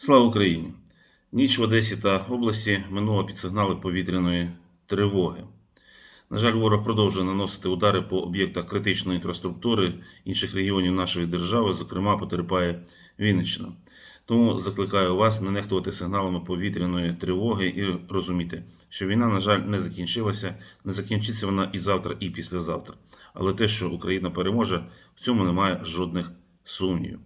Слава Україні! Ніч в Одесі та області минула під сигнали повітряної тривоги. На жаль, ворог продовжує наносити удари по об'єктах критичної інфраструктури інших регіонів нашої держави, зокрема, потерпає Вінниччина. Тому закликаю вас не нехтувати сигналами повітряної тривоги і розуміти, що війна, на жаль, не закінчилася, не закінчиться вона і завтра, і післязавтра. Але те, що Україна переможе, в цьому немає жодних сумнівів.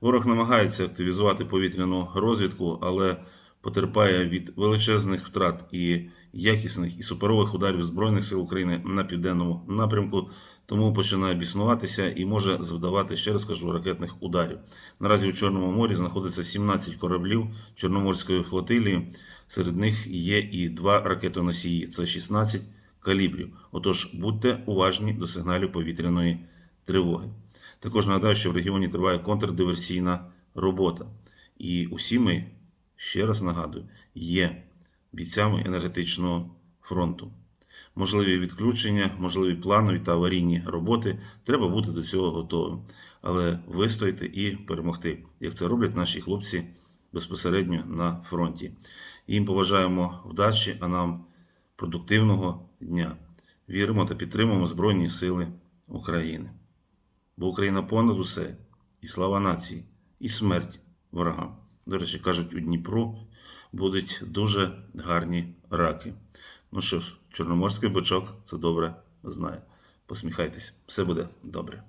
Ворог намагається активізувати повітряну розвідку, але потерпає від величезних втрат і якісних і суперових ударів Збройних сил України на південному напрямку, тому починає біснуватися і може завдавати, ще раз кажу, ракетних ударів. Наразі у Чорному морі знаходиться 17 кораблів Чорноморської флотилії. Серед них є і два ракетоносії. Це 16 калібрів. Отож, будьте уважні до сигналів повітряної тривоги. Також нагадаю, що в регіоні триває контрдиверсійна робота. І усі ми, ще раз нагадую, є бійцями енергетичного фронту. Можливі відключення, можливі планові та аварійні роботи. Треба бути до цього готовим. Але вистояти і перемогти, як це роблять наші хлопці безпосередньо на фронті. Їм побажаємо вдачі, а нам продуктивного дня. Віримо та підтримуємо Збройні Сили України. Бо Україна понад усе, і слава нації, і смерть ворогам. До речі, кажуть, у Дніпру будуть дуже гарні раки. Ну що ж, чорноморський бичок це добре знає. Посміхайтесь, все буде добре.